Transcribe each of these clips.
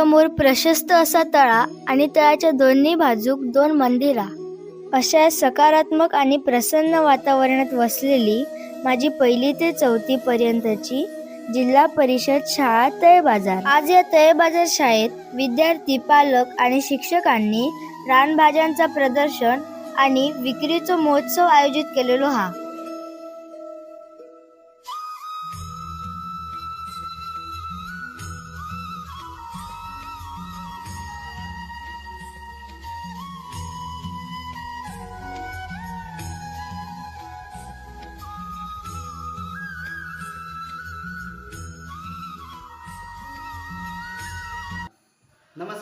समोर प्रशस्त असा तळा आणि तळाच्या दोन्ही बाजूक दोन मंदिरा. अशा सकारात्मक आणि प्रसन्न वातावरणात वसलेली माझी पहिली ते चौथी पर्यंतची जिल्हा परिषद शाळा तय बाजार. आज या तय बाजार शाळेत विद्यार्थी पालक आणि शिक्षकांनी रानभाज्यांचा प्रदर्शन आणि विक्रीचो महोत्सव आयोजित केलेलो हा.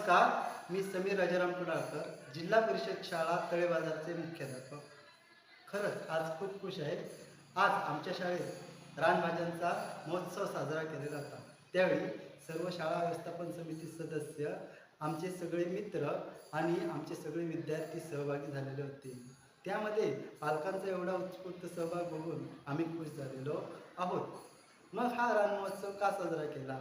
नमस्कार मी समीर राजाराम कुडाळकर जिल्हा परिषद शाळा तळे बाजारचे मुख्याध्यापक खरंच आज खूप खुश आहे. आज आमच्या शाळेत रानभाज्यांचा महोत्सव साजरा केलेला होता. त्यावेळी सर्व शाळा व्यवस्थापन समिती सदस्य आमचे सगळे मित्र आणि आमचे सगळे विद्यार्थी सहभागी झालेले होते. त्यामध्ये पालकांचा एवढा उत्स्फूर्त सहभाग बघून आम्ही खुश झालेलो आहोत. मग हा रान महोत्सव का साजरा केला?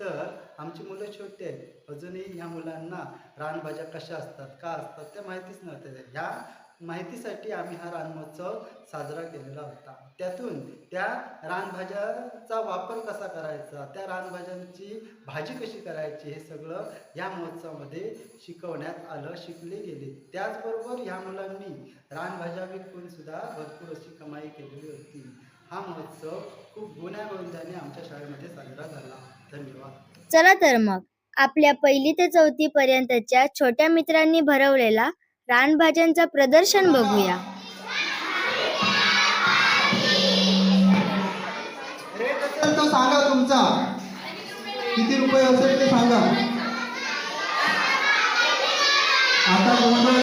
तर आमची मुलं छोटी आहेत. अजूनही ह्या मुलांना रानभाज्या कशा असतात का असतात त्या माहितीच नव्हत्या ह्या माहितीसाठी आम्ही हा रान महोत्सव साजरा केलेला होता. त्यातून त्या रानभाज्याचा वापर कसा करायचा त्या रानभाज्यांची भाजी कशी करायची हे सगळं या महोत्सवामध्ये शिकवण्यात आलं शिकले गेले. त्याचबरोबर ह्या मुलांनी रानभाज्या विकून सुद्धा भरपूर अशी कमाई केलेली होती. हा महोत्सव खूप गुण्यागोविंदाने आमच्या शाळेमध्ये साजरा झाला. होता चला तर मग आपल्या पहिली ते चौथी पर्यंतच्या छोट्या मित्रांनी भरवलेला रानभाज्यांचा प्रदर्शन बघूया. रेट असेल तर सांगा तुमचा. किती रुपये असेल ते सांगा. आता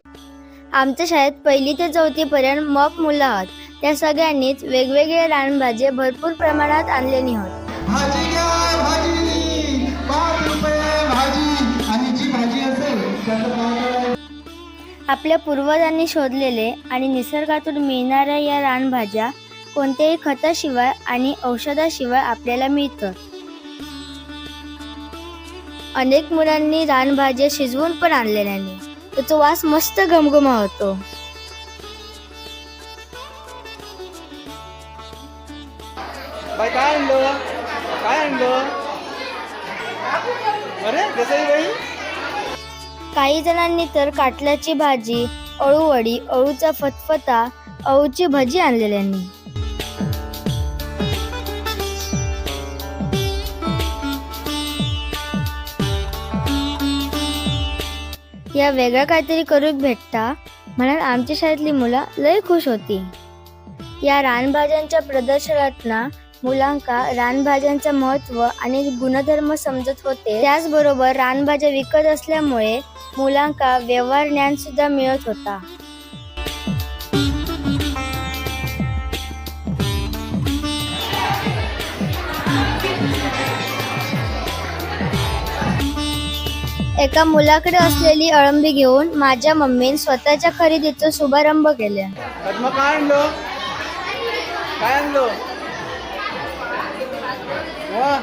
आमच्या शाळेत पहिली ते चौथी पर्यंत मॉप मुलं आहोत. त्या सगळ्यांनीच वेगवेगळे रानभाजे भरपूर प्रमाणात आणलेली होत. भाजी घ्या भाजी आपल्या पूर्वजांनी शोधलेले आणि निसर्गातून मिळणाऱ्या या रानभाज्या कोणत्याही खताशिवाय आणि औषधाशिवाय आपल्याला मिळतं अनेक मुलांनी रानभाज्या शिजवून पण आणलेल्याने त्याचा वास मस्त घमघमा होतो. काय आणलं? काय आणलं? अरे बाई? काही जणांनी तर काटल्याची भाजी अळूवडी अळूचा फतफता अळूची भजी आणलेल्यांनी या वेगळ्या काहीतरी करूक भेटता. म्हणून आमच्या शाळेतली मुलं लय खुश होती. या रानभाज्यांच्या प्रदर्शनातना मुलांका रानभाज्यांचं महत्त्व आणि गुणधर्म समजत होते. त्याचबरोबर रानभाज्या विकत असल्यामुळे मुलांका व्यवहार ज्ञान सुद्धा मिळत होता. एका मुलाकडे असलेली अळंबी घेऊन माझ्या मम्मीने स्वतःच्या खरेदीचा शुभारंभ केला. काय आणलं? काय आणलं? वा.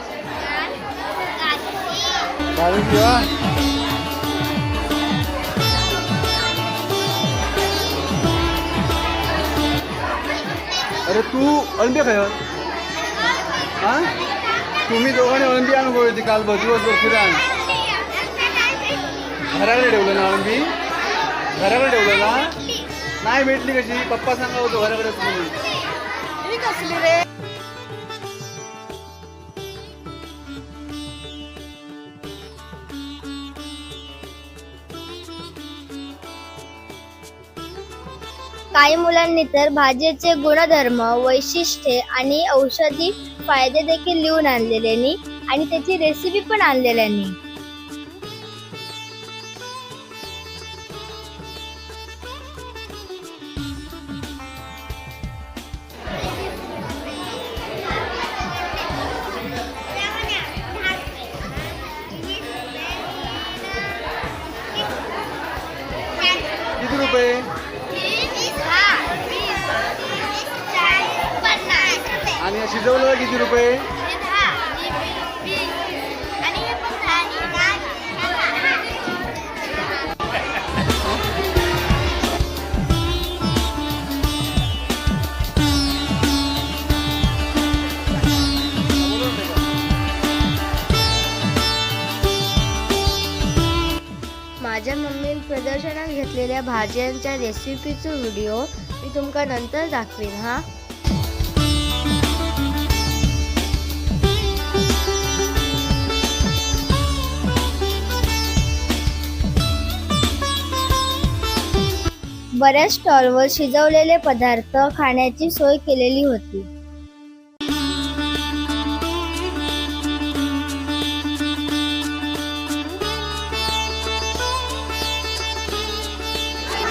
तू अळंबी खाय हा? तुम्ही दोघांनी अळंबी अनुभव होती काल दिवसभर फिरान घराकडे ठेवलं ना अळंबी घराकडे ठेवलं ना? नाही भेटली कशी? पप्पा सांगा होतो घराकडे म्हणून. काही मुलांनी तर भाजीचे गुणधर्म वैशिष्ट्ये आणि औषधी फायदे देखील लिहून आणलेल्यानी आणि त्याची रेसिपी पण आणलेल्यानी आणि या शिजवलेला किती रुपये? माझ्या मम्मीन प्रदर्शनात घेतलेल्या भाज्यांच्या रेसिपीचो व्हिडिओ मी तुमका नंतर दाखवीन हा? बऱ्याच स्टॉलवर शिजवलेले पदार्थ खाण्याची सोय केलेली होती.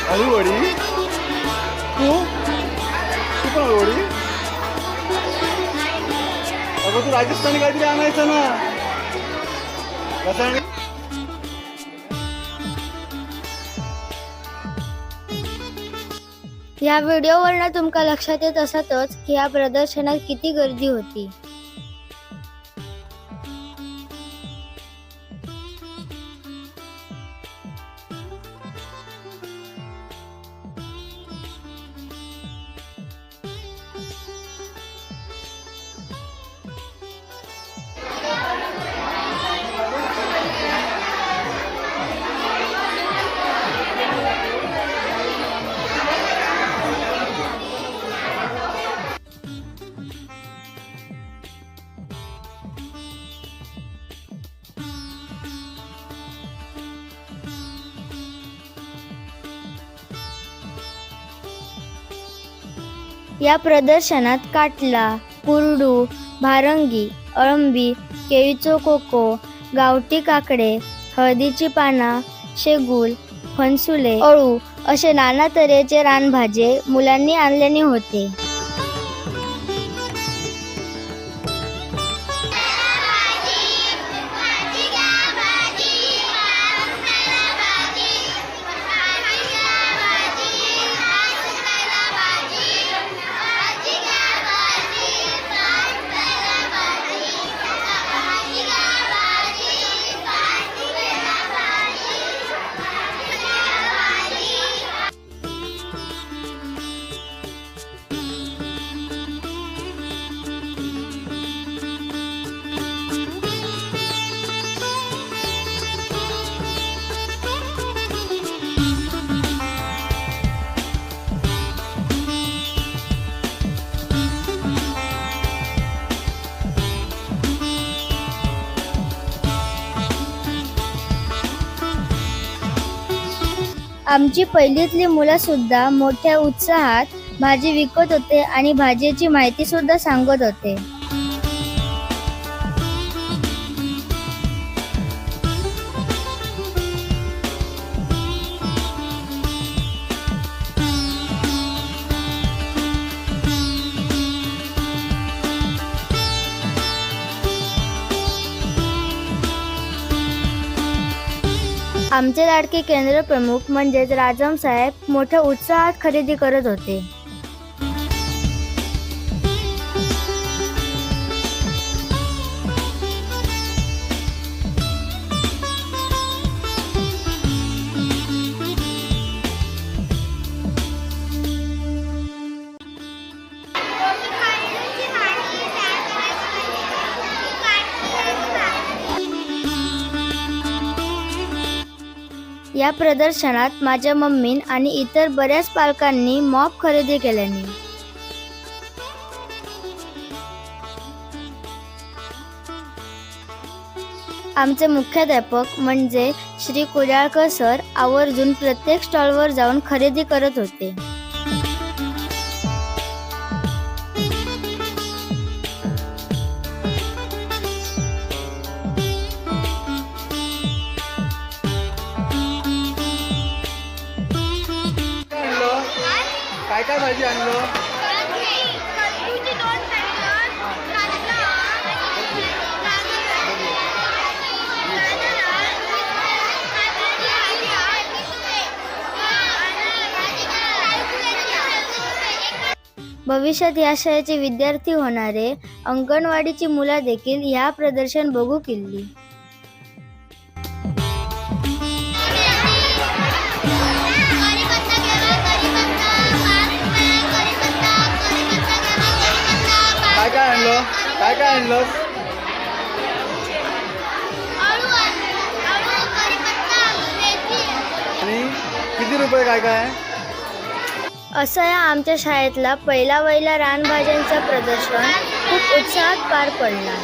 अळूवडी तू? तू पण अळूवडी अगं तू राजस्थानी काहीतरी आणायचं ना. रसायन या व्हिडिओवरनं तुमका लक्षात येत असतच की या प्रदर्शनात किती गर्दी होती. या प्रदर्शनात काटला कुरडू भारंगी अळंबी केळीचो कोको गावठी काकडे हळदीची पाना शेगुल फणसुले अळू असे नाना तऱ्हेचे रानभाजे मुलांनी आणलेले होते. आमची पहिलीतली मुलं सुद्धा मोठ्या उत्साहात भाजी विकत होते आणि भाजीची माहिती सुद्धा सांगत होते. आमचे लाडके केंद्र प्रमुख म्हणजेच राजम साहेब मोठ्या उत्साहात खरेदी करत होते. या प्रदर्शनात माझ्या मम्मीन आणि इतर बऱ्याच पालकांनी मॉप खरेदी केल्याने. आमचे मुख्याध्यापक म्हणजे श्री कुडाळकर सर आवर्जून प्रत्येक स्टॉलवर जाऊन खरेदी करत होते. काय भाजी आणलो? भविष्यात या शाळेचे विद्यार्थी होणारे अंगणवाडीची मुलं देखील ह्या प्रदर्शन बघू किल्ली. काय काय आणलं? काय काय आणलं? आणि किती रुपये काय काय? असा या आमच्या शाळेतला पहिला वहिला रानभाज्यांचा प्रदर्शन खूप उत्साहात पार पडला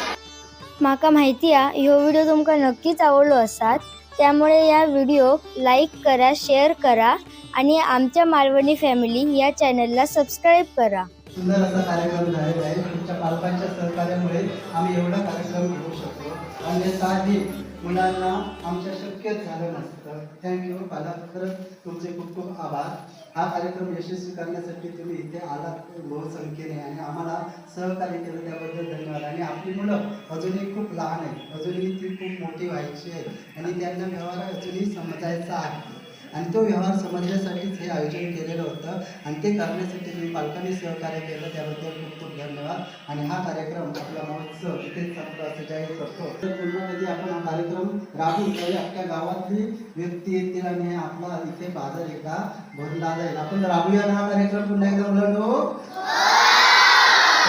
माका माहिती आहे ह्यो व्हिडिओ तुमका नक्कीच आवडलो असात. त्यामुळे या व्हिडिओ लाईक करा शेअर करा आणि आमच्या मालवणी फॅमिली या चॅनलला सबस्क्राईब करा. सुंदर असा कार्यक्रम झालेला आहे. तुमच्या पालकांच्या सहकार्यामुळे आम्ही एवढा कार्यक्रम घेऊ शकतो. आणि साधी मुलांना आमच्या शक्यच झालं नसतं. थँक्यू पालक. खरंच तुमचे खूप खूप आभार. हा कार्यक्रम यशस्वी करण्यासाठी तुम्ही इथे आलात बहुसंख्येने आणि आम्हाला सहकार्य केलं त्याबद्दल धन्यवाद. आणि आपली मुलं अजूनही खूप लहान आहेत. अजूनही ती खूप मोठी व्हायची आहेत. आणि त्यांना व्यवहार अजूनही समजायचा आहे. आणि तो व्यवहार समजण्यासाठीच हे आयोजन केलेलं होतं. आणि ते करण्यासाठी तुम्ही पालकांनी सहकार्य केलं त्याबद्दल खूप खूप धन्यवाद. आणि हा कार्यक्रम आपला महोत्सव इथेच संपला असं जाहीर करतो. तर पुन्हा कधी आपण हा कार्यक्रम राबवू त्यावेळी अख्ख्या गावातली व्यक्ती येतील आणि हे आपला इथे बाजार एका भरला जाईल आपण राबूया ना हा कार्यक्रम पुन्हा एकदा मुलांनो?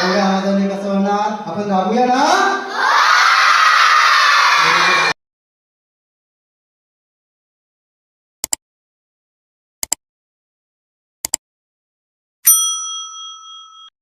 एवढ्या आवाजाने कसं होणार आपण राबूया ना?